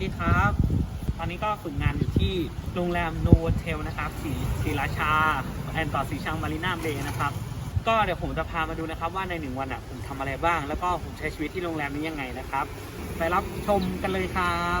สวัสดีครับ ตอนนี้ก็ฝึกงานอยู่ที่โรงแรมโนเทลนะครับสีสีราชา แอนต่อสีชังมารีนาเบย์นะครับ ก็เดี๋ยวผมจะพามาดูนะครับว่าในหนึ่งวันอะผมทำอะไรบ้าง แล้วก็ผมใช้ชีวิตที่โรงแรมนี้ยังไงนะครับ ไปรับชมกันเลยครับ